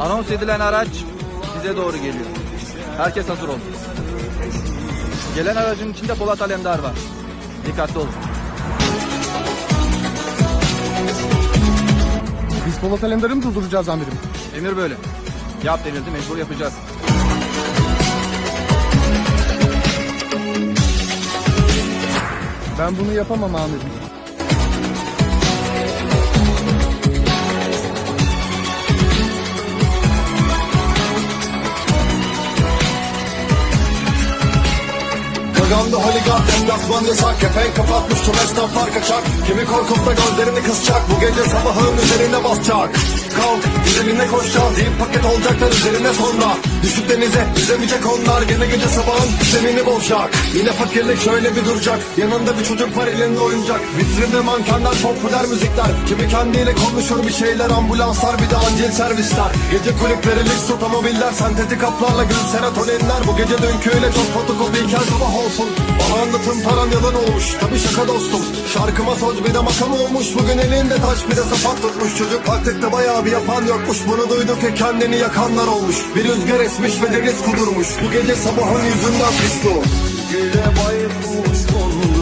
Anons edilen araç bize doğru geliyor. Herkes hazır olsun. Gelen aracın içinde Polat Alemdar var. Dikkatli olun. Biz Polat Alemdar'ı mı durduracağız amirim? Emir böyle. Yap denildi mecbur yapacağız. Ben bunu yapamam amirim. Gagamda holigan deplasman yasak Kepenk kapatmış tüm esnaflar kaçak Kimi korkup da gözlerini kısacak Bu gece sabahın üzerine basacak Kalk üzerine koşacağız Yiyip paket olacaklar üzerine sonra. Düşüp denize yüzemeyecek onlar. Gene gece sabahın zemini bozacak. Yine fakirlik şöyle bir duracak. Yanında bir çocuk var elinde oyuncak. Vitrinde mankenler popüler müzikler. Kimi kendiyle konuşur bir şeyler Ambulanslar bir de acil servisler. Gece kulüpleri lüks otomobiller Sentetik haplarla gül serotoninler. Bu gece dünküyle çok fotokopiyken sabah olsun. Bana anlatın paran yalan olmuş. Tabi şaka dostum. Şarkıma söz bir de makam olmuş. Bugün elinde taş bir de sapak tutmuş. Çocuk taktikte bayağı bir yapan yokmuş Bunu duyduk ki kendini yakanlar olmuş. Bir rüzgar esmiş ve deniz kudurmuş. Bu gece sabahın yüzünden pisli Güle baykuş kondurmayın